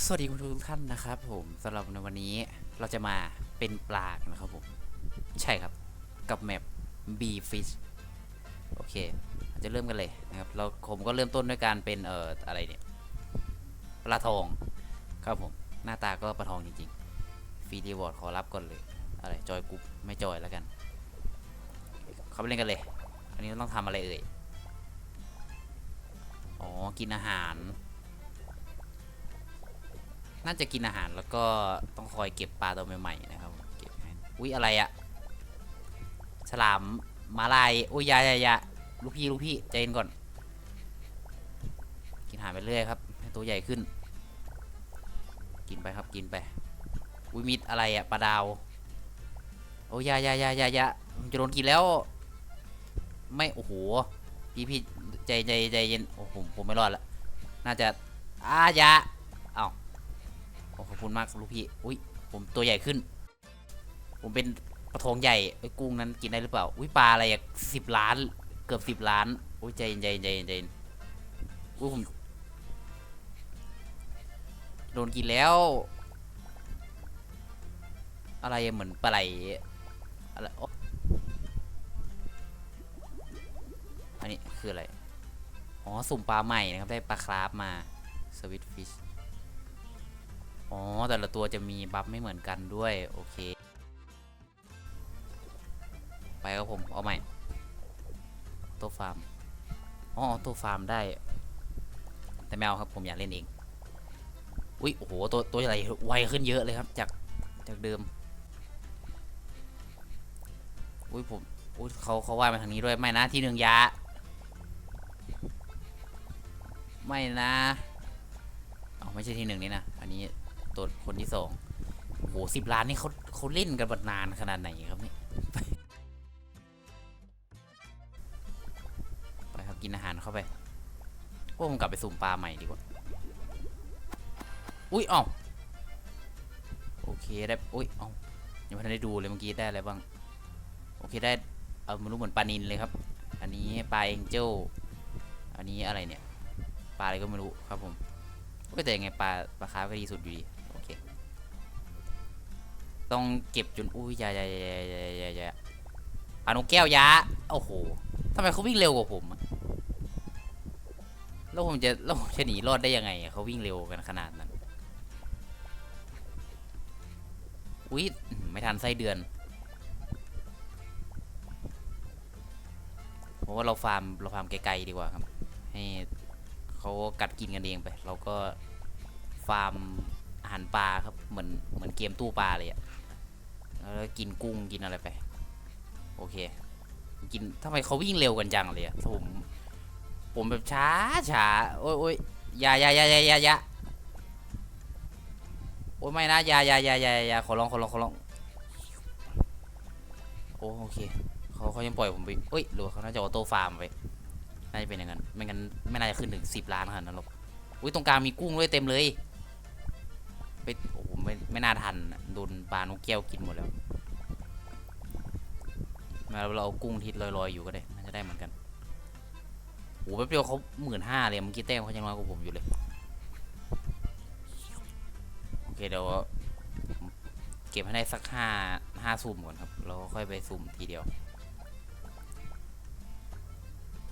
สวัสดีคุณทุกท่านนะครับผมสำหรับในวันนี้เราจะมาเป็นปลากันนะครับผม ใช่ครับกับแมป B Fish โอเคเราจะเริ่มกันเลยนะครับเราผมก็เริ่มต้นด้วยการเป็นเอ่ออะไรเนี่ยปลาทองครับผมหน้าตาก็ปลาทองจริงๆฟรีรีวอร์ดขอรับก่อนเลยอะไรจอยกรุ๊ปไม่จอยแล้วกันเข้าไปเล่นกันเลย อันนี้ต้องทำอะไรเอ่ยอ๋อกินอาหาร น่าจะกินอาหารแล้วก็ต้องคอยเก็บปลาตัวใหม่ๆนะครับเก็บอุ้ยอะไรอะฉลามมาลายอุ้ยยายายาลูกพี่ลูกพี่ใจเย็นก่อน กินอาหารไปเรื่อยครับให้ตัวใหญ่ขึ้น กินไปครับกินไปอุ้ยมิดอะไรอะปลาดาวโอ้ยยายายายายาจะโดนกินแล้ว ไม่โอ้โหพี่พี่ใจใจใจเย็นโอ้โหผมผมไม่รอดละน่าจะอาอยาเอ้า ขอบคุณมากลูกพี่ อุ้ยผมตัวใหญ่ขึ้น ผมเป็นปลาทองใหญ่ไอ้กุ้งนั้นกินได้หรือเปล่า อุ้ยปลาอะไรอะสิบล้าน เกือบสิบล้าน อุ้ยใจเย็นใจเย็นใจเย็นใจเย็นอุ้ยผมโดนกินแล้ว อะไรเหมือนปลาไหลอะไรอันนี้คืออะไร อ๋อ สุ่มปลาใหม่นะครับ ได้ปลาคราฟมาสวิตฟิช อ๋อ แต่ละตัวจะมีบัฟไม่เหมือนกันด้วย โอเค ไปครับผม เอาใหม่ ตัวฟาร์ม อ๋อ ตัวฟาร์มได้ แต่แมวครับ ผมอยากเล่นเอง อุ้ย โอ้โห ตัวตัวใหญ่ไวขึ้นเยอะเลยครับ จาก จากเดิม อุ้ย ผม อุ้ยเขาเขาว่ายมาทางนี้ด้วย ไม่นะ ที่หนึ่งยา ไม่นะเอไม่ใช่ที่หนึ่งนี่นะ อันนี้ ตัวคนที่สองโหสิบล้านนี่เขาเขาเล่นกันมานานขนาดไหนครับเนี่ยไปครับกินอาหารเข้าไปพวกผมกลับไปสุ่มปลาใหม่ดีกว่า อุ้ยอ้าโอเคได้ อุ้ยอ้ายังไม่ทันได้ดูเลยเมื่อกี้ได้อะไรบ้าง โอเคได้เอาไม่รู้เหมือนปลานินเลยครับ อันนี้ปลาเอ็งเจลอันนี้อะไรเนี่ย ปลาอะไรก็ไม่รู้ครับผมก็แต่ยังไงปลาปลาคาร์ฟก็ดีสุดอยู่ดี ต้องเก็บจนอุ้ยยายายายายาอยาปลานกแก้วยาโอ้โหทำไมเขาวิ่งเร็วกว่าผมแล้วผมจะแล้วผมจะหนีรอดได้ยังไงอะเขาวิ่งเร็วกันขนาดนั้นอุ้ยไม่ทันไส้เดือนผมว่าเราฟาร์มเราฟาร์มไกลๆดีกว่าครับ ให้เขากัดกินกันเองไป เราก็ฟาร์มอาหารปลาครับเหมือนเหมือนเกมตู้ปลาเลยอะ กินกุ้งกินอะไรไป โอเค กินทำไมเขาวิ่งเร็วกันจังเลยอะผมผมแบบช้าช้าโอ้ยโอ้ยยายายายายายาโอ้ยไม่นะยายายายายาขอร้องขอร้องขอร้องโอ้โอเคเขาเขายังปล่อยผมไปเอ้ยหรือว่าเขาน่าจะออโต้ฟาร์มไปน่าจะเป็นอย่างนั้นไม่งั้นไม่น่าจะขึ้นถึงสิบล้านขนาดนั้นหรอกอุ้ยตรงกลางมีกุ้งด้วยเต็มเลยไปโอ้โหไม่ไม่น่าทันโดนปลานกแก้วกินหมดแล้ว มาเราเอากุ้งที่ลอยๆอยู่ก็ได้น่าจะได้เหมือนกันโอ้โหแป๊บเดียวเขาหมื่นห้าเลยเมื่อกี้แต้มเขายังน้อยกว่าผมอยู่เลย โอเคเดี๋ยวเก็บให้ได้สักห้าห้าสุ่มก่อนครับ เราค่อยไปสุ่มทีเดียว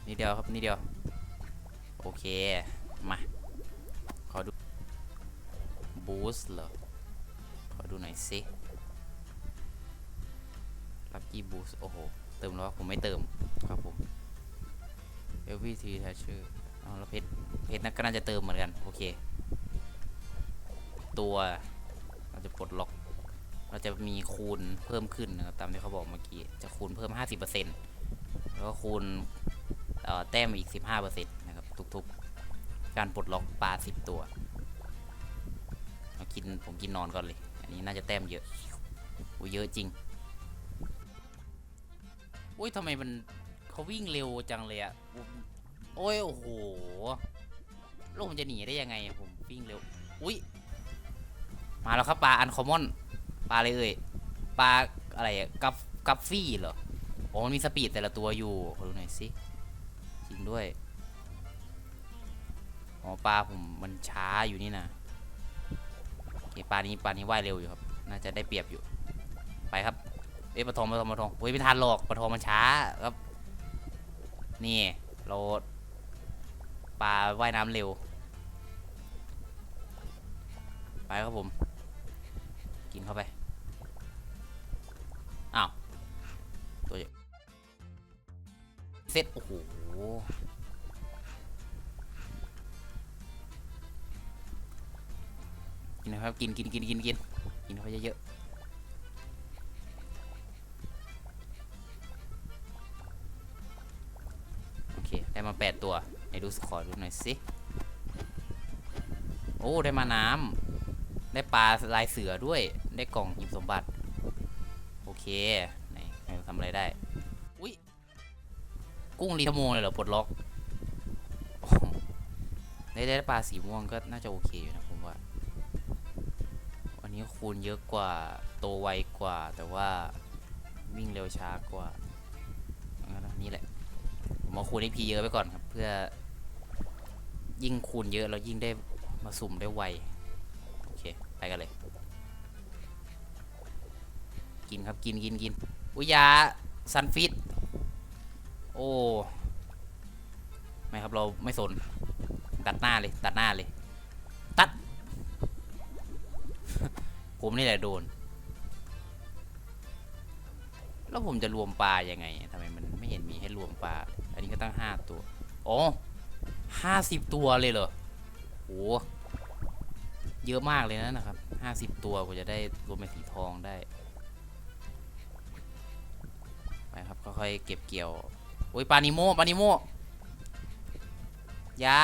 นิดเดียวครับนิดเดียว โอเค มา ขอดูบูสต์เหรอ ขอดูหน่อยสิ ลัคกี้บูสโอ้โห เติมแล้วะผมไม่เติมครับผมเอลวีทีแทชเชอร์เอาแล้วเพชรเพชรนั่นก็น่าจะเติมเหมือนกัน โอเค ตัวเราจะปลดล็อก เราจะมีคูณเพิ่มขึ้นนะครับตามที่เขาบอกเมื่อกี้ จะคูณเพิ่ม 50%แล้วก็คูณเอ่อแต้มอีก 15%นะครับ ทุกๆ การปลดล็อกปลา 10 ตัวเอากินผมกินนอนก่อนเลย อันนี้น่าจะแต้มเยอะโอ้เยอะจริง อุ้ยทำไมมันเขาวิ่งเร็วจังเลยอะผมโอ้ยโอ้โหโลกมันจะหนีได้ยังไงอะผมวิ่งเร็ว อุ้ยมาแล้วครับปลาอันคอมมอนปลาอะไรเอ่ยปลาอะไรอะกัฟกัฟฟี่เหรออ๋อมันมีสปีดแต่ละตัวอยู่ขอดูหน่อยสิจริงด้วยอ๋อปลาผมมันช้าอยู่นี่นะนี่ปลานี้ปลานี้ว่ายเร็วอยู่ครับ น่าจะได้เปรียบอยู่ ไปครับ เอ้ยปลาทองปลาทองปลาทองเฮ้ยไม่ทันหรอกปลาทองมันช้าครับ นี่เราปลาว่ายน้ำเร็ว ไปครับผม กินเข้าไป อ้าว ตัวใหญ่เซ็ตโอ้โหกินนะครับ กินกินกินกินกินกินเข้าไปเยอะๆ ได้มาแปดตัวไหนดูสคอร์ดูหน่อยสิ โอ้ ได้มาน้ำได้ปลาลายเสือด้วย ได้กล่องหิมสมบัติ โอเค ไหนทำอะไรได้ อุ้ย กุ้งรีทโมเลยเหรอปลดล็อกได้ได้ปลาสีม่วงก็น่าจะโอเคอยู่นะผมว่า วันนี้คูณเยอะกว่า โตไวกว่า แต่ว่าวิ่งเร็วช้ากว่างั้นนี่แหละ เอาคูณให้พีเยอะไปก่อนครับ เพื่อยิ่งคูณเยอะแล้วยิ่งได้มาสุ่มได้ไว โอเค ไปกันเลย กินครับกินกินกินอุยยาซันฟิต โอ้ ไม่ครับเราไม่สน ตัดหน้าเลย ตัดหน้าเลย ตัด ผมนี่แหละโดน แล้วผมจะรวมปลายังไงทำไมมันไม่เห็นมีให้รวมปลา นนี้ก็ตั้งห้าตัวโอ้ห้าสิบตัวเลยเหรอโหเยอะมากเลยนะนะครับห้าสิบตัวกว่าจะได้รวมเป็นสีทองได้ ไปครับค่อยๆเก็บเกี่ยว โอ้ยปลานิโมปลานิโมยา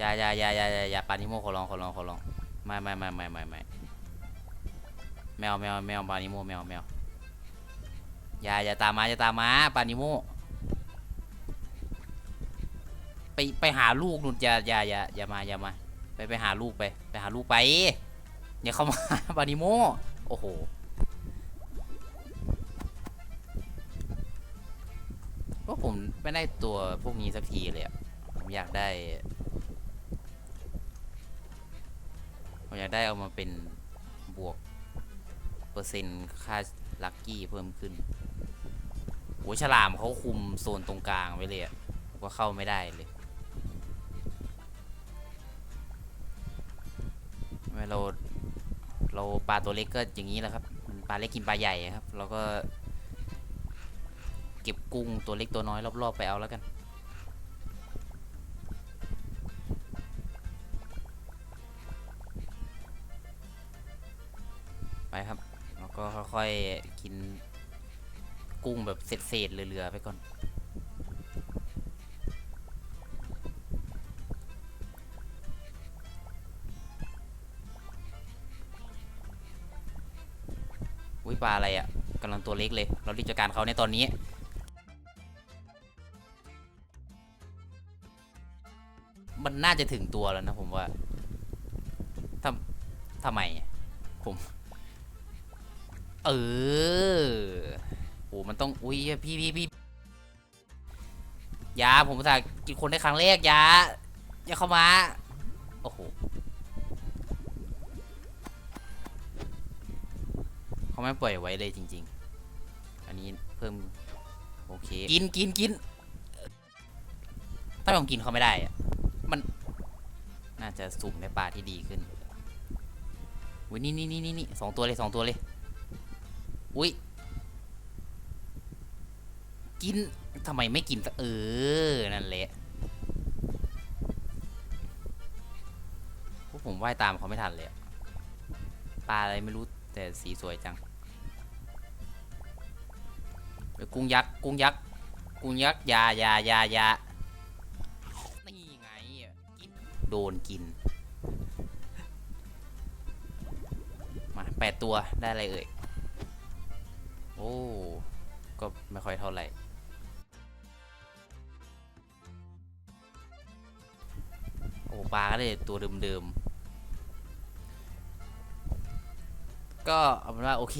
ยายายายายายาปลานิโมขอร้องขอร้องขอร้องไม่ไม่ไม่ไม่ไม่ไม่แมวแมวแมวปลานิโมแมวแมว อย่าอย่าตามมาอย่าตามมาปานิโมไปไปหาลูกนุ่นอย่าอย่าอย่าอย่ามาอย่ามา ไปไปหาลูกไปไปหาลูกไปอย่าเข้ามาปานิโมโอ้โหก็ผมไม่ได้ตัวพวกนี้สักทีเลยอะผมอยากได้ ผมอยากได้เอามาเป็นบวก เปอร์เซ็นต์ค่าลัคกี้เพิ่มขึ้น โอ้ฉลามเขาคุมโซนตรงกลางไว้เลยอะว่าเข้าไม่ได้เลยไมเราเราปลาตัวเล็กก็อย่างนี้แหละครับมันปลาเล็กกินปลาใหญ่ครับ เราก็ เก็บกุ้งตัวเล็กตัวน้อยรอบๆไปเอาแล้วกัน ไปครับ แล้วก็ค่อยๆกิน กุ้งแบบเศษๆเหลือๆไปก่อน อุ้ยปลาอะไรอะ่ะกำลังตัวเล็กเลย เรารีจัดการเขาในตอนนี้มันน่าจะถึงตัวแล้วนะผมว่าทำทำไม ผม เออ มันต้องอุ้ยพี่พี่พี่ยาผมอุตส่ากินคนได้ครั้งแรกยาอย่าเข้ามาโอ้โหเขาไม่ปล่อยไว้เลยจริง ๆ อันนี้เพิ่มโอเคกินกินกินถ้าผมกินเขาไม่ได้อะมันน่าจะสุ่มในปลาที่ดีขึ้นอุ้ยนี่นี่นี่นี่นี่สองตัวเลยสองตัวเลยอุ้ย กินทำไมไม่กินเออ นั่นแหละพวกผมว่ายตามเขาไม่ทันเลยปลาอะไรไม่รู้แต่สีสวยจังเอ้ยกุ้งยักษ์กุ้งยักษ์กุ้งยักษ์ยายายายานี่ไงกินโดนกิน มาแปดตัวได้อะไรเอ่ยโอ้ก็ไม่ค่อยเท่าไหร่ ปลาก็ได้ตัวเดิมๆ ก็เอาเป็นว่าโอเค